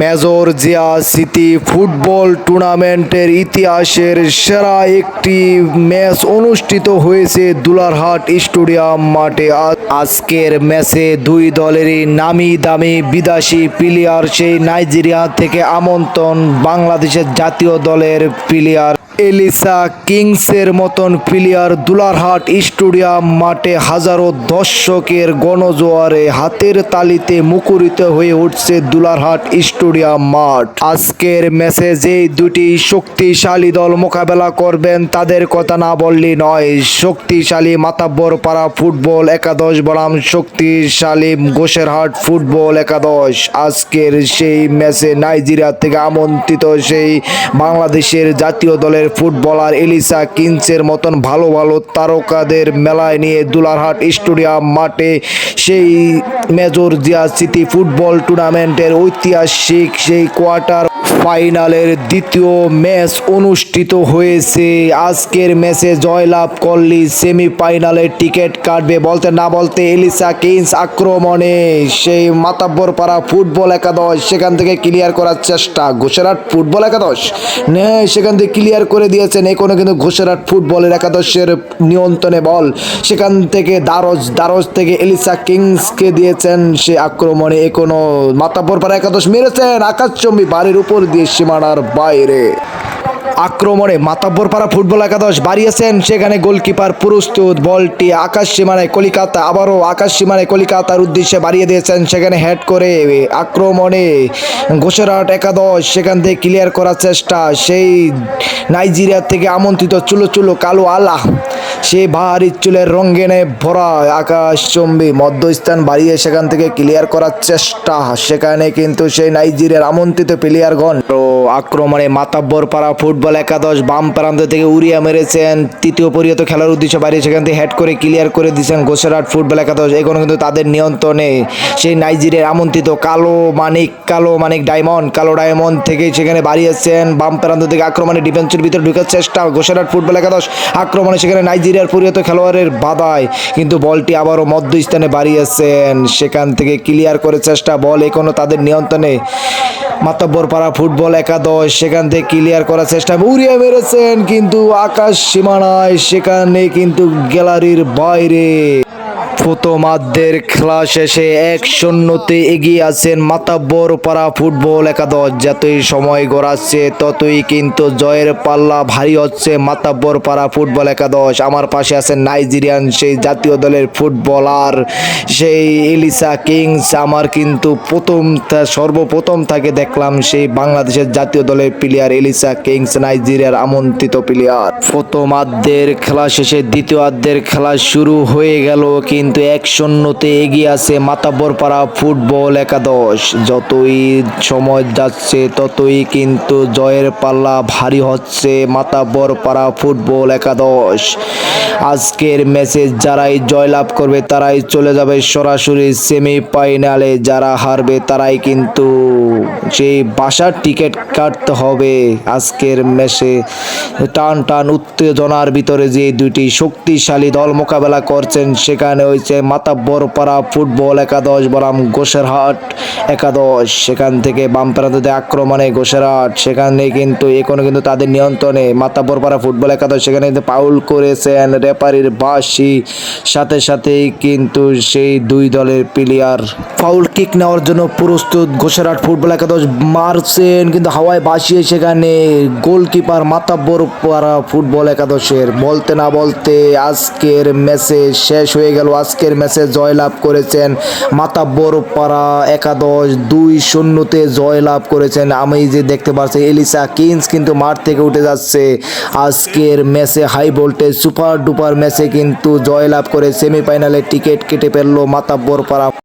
Major Zia city football টুর্নামেন্টের ইতিহাসের সেরা একটি ম্যাচ অনুষ্ঠিত হয়েছে দুলারহাট স্টেডিয়াম মাঠে। আজকের ম্যাচে দুই দলেরই নামি দামি বিদেশি প্লেয়ার, সেই নাইজেরিয়া থেকে আমন্ত্রণ বাংলাদেশের জাতীয় দলের প্লেয়ার। এলিসা কিংসের মতন প্লেয়ার দুলারহাট স্টেডিয়াম মাঠে হাজারো দর্শকের গণজোয়ারে হাতের তালিতে মুখরিত হয়ে উঠছে দুলারহাট স্টেডিয়াম মাঠ। আজকের ম্যাচে যেই দুটি শক্তিশালী দল মোকাবেলা করবেন, তাদের কথা না বললেই নয়। শক্তিশালী মাতাব্বর পাড়া ফুটবল একাদশ, বনাম শক্তিশালী গোসেরহাট ফুটবল একাদশ। আজকের সেই ম্যাচে নাইজেরিয়া থেকে আমন্ত্রিত সেই বাংলাদেশের জাতীয় দলের ফুটবলার এলিসা কিনসের মতন ভালো ভালো তারকাদের মেলায় নিয়ে দুলারহাট স্টেডিয়াম মাঠে সেই মেজর জিয়া সিটি ফুটবল টুর্নামেন্টের ঐতিহাসিক সেই কোয়ার্টার ফাইনালের দ্বিতীয় ম্যাচ অনুষ্ঠিত হয়েছে। আজকের ম্যাচে জয়লাভ করলি সেমিফাইনালের টিকিট কাটবে বলতে না বলতে এলিসা কিংস আক্রমণে সেই মাতাব্বর পাড়া ফুটবল একাদশ, সেখান থেকে ক্লিয়ার করার চেষ্টা ঘোষেরাট ফুটবল একাদশ। নে সেখান থেকে ক্লিয়ার করে দিয়েছেন এখনও কিন্তু ঘোষেরাট ফুটবলের একাদশের নিয়ন্ত্রণে বল। সেখান থেকে দারজ দারজ থেকে এলিসা কিংসকে দিয়েছেন সে আক্রমণে এখনও মাতাব্বর পাড়া একাদশ মেরেছেন। আকাশচম্বী বাড়ির উপর দিয়ে সীমানার বাইরে। আক্রমণে মাতাব্বর পাড়া ফুটবল একাদশ বাড়িয়েছেন সেখানে গোলকিপার প্রস্তুত। বলটি আকাশ সীমানায় কলিকাতা, আবারও আকাশ সীমানায় কলিকাতার উদ্দেশ্যে বাড়িয়ে দিয়েছেন সেখানে হেড করে আক্রমণে। ঘোষেরহাট একাদশ সেখান থেকে ক্লিয়ার করার চেষ্টা, সেই নাইজেরিয়া থেকে আমন্ত্রিত চুলো চুলো কালো আলা সে ভারী চুলের রঙ্গেনে ভরা আকাশ চম্বি মধ্যস্থান বাড়িয়ে সেখান থেকে ক্লিয়ার করার চেষ্টা। সেখানে কিন্তু সেই নাইজেরিয়ার আমন্ত্রিত প্লেয়ারগণ আক্রমণে মাতাব্বর পাড়া ফুটবল একাদশ বাম প্রান্ত থেকে উড়িয়া মেরেছেন। তৃতীয় পরিয়ত খেলার উদ্দেশ্যে বাড়িয়ে সেখান থেকে হেড করে ক্লিয়ার করে দিয়েছেন গোসেরাট ফুটবল একাদশ। এখনও কিন্তু তাদের নিয়ন্ত্রণে সেই নাইজেরিয়ার আমন্ত্রিত কালো মানিক কালো মানিক ডায়মন্ড কালো ডায়মন্ড থেকে সেখানে বাড়িয়েছেন বাম প্রান্ত থেকে আক্রমণে ডিফেন্সের ভিতরে ঢুকার চেষ্টা। গোসেরাট ফুটবল একাদশ আক্রমণে সেখানে নাইজেরিয়ার প্রিয়ত খেলোয়াড়ের বাধায়, কিন্তু বলটি আবারও মধ্যস্থানে বাড়িয়েছেন। সেখান থেকে ক্লিয়ার করে চেষ্টা, বল এখনও তাদের নিয়ন্ত্রণে। মাতব্বর পাড়া ফুটবল একাদশ, সেখান থেকে ক্লিয়ার করার চেষ্টা উড়িয়ে মেরেছেন, কিন্তু আকাশ সীমানায় সেখানে কিন্তু গ্যালারির বাইরে। প্রথমার্ধের খেলা শেষে এক শূন্যতে এগিয়ে আছেন মাতাব্বর পাড়া ফুটবল একাদশ। যতই সময় গড়াচ্ছে, ততই কিন্তু জয়ের পাল্লা ভারী হচ্ছে মাতাব্বর পাড়া ফুটবল একাদশ। আমার পাশে আছেন নাইজেরিয়ান, সেই জাতীয় দলের ফুটবলার, সেই এলিসা কিংস। আমার কিন্তু প্রথম সর্বপ্রথম থেকে দেখলাম, সেই বাংলাদেশের জাতীয় দলের প্লেয়ার এলিসা কিংস, নাইজেরিয়ার আমন্ত্রিত প্লেয়ার প্রথমার্ধের খেলা শেষে দ্বিতীয়ার্ধের খেলা শুরু হয়ে গেল, কিন্তু এক শূন্যতে এগিয়ে আছে মাতাব্বর পাড়া ফুটবল একাদশ। যতই সময় যাচ্ছে, ততই কিন্তু জয়ের পাল্লা ভারী হচ্ছে মাতাব্বর পাড়া ফুটবল একাদশ। আজকের ম্যাচে যারাই জয়লাভ করবে, তারাই চলে যাবে সরাসরি সেমিফাইনালে। যারা হারবে, তারাই কিন্তু সেই বাসার টিকিট কাটতে হবে। আজকের ম্যাচে টান টান উত্তেজনার ভিতরে যে দুটি শক্তিশালী দল মোকাবেলা করছেন, সেখানে হয়েছে। মাতাব্বর পাড়া ফুটবল একাদশ, বনাম গোসেরহাট একাদশ। সেখান থেকে বাম প্রান্ততে আক্রমণে গোসেরহাট। সেখানে কিন্তু এখনও কিন্তু তাদের নিয়ন্ত্রণে মাতাব্বর পাড়া ফুটবল একাদশ। সেখানে কিন্তু পাউল করেছেন রেফারির বাসি সাথে সাথেই কিন্তু সেই দুই দলের প্লেয়ার ফাউল কিক নেওয়ার জন্য প্রস্তুত ঘোষেরহাট ফুটবল একাদশ মারছেন, কিন্তু হাওয়ায় বাসিয়ে সেখানে গোলকিপার মাতাব্বর পাড়া ফুটবল একাদশের। বলতে না বলতে আজকের ম্যাচে শেষ হয়ে গেল। আজকের ম্যাচে জয়লাভ করেছেন মাতাব্বর পাড়া একাদশ দুই শূন্যতে জয়লাভ করেছেন। আমি যে দেখতে পাচ্ছি, এলিসা কিংস কিন্তু মাঠ থেকে উঠে যাচ্ছে। আজকের ম্যাচে হাই ভোল্টেজ, সুপার ডুপার ম্যাচে কিন্তু জয়লাভ করে সেমিফাইনালে টিকিট কেটে ফেলল মাতাব্বর পাড়া।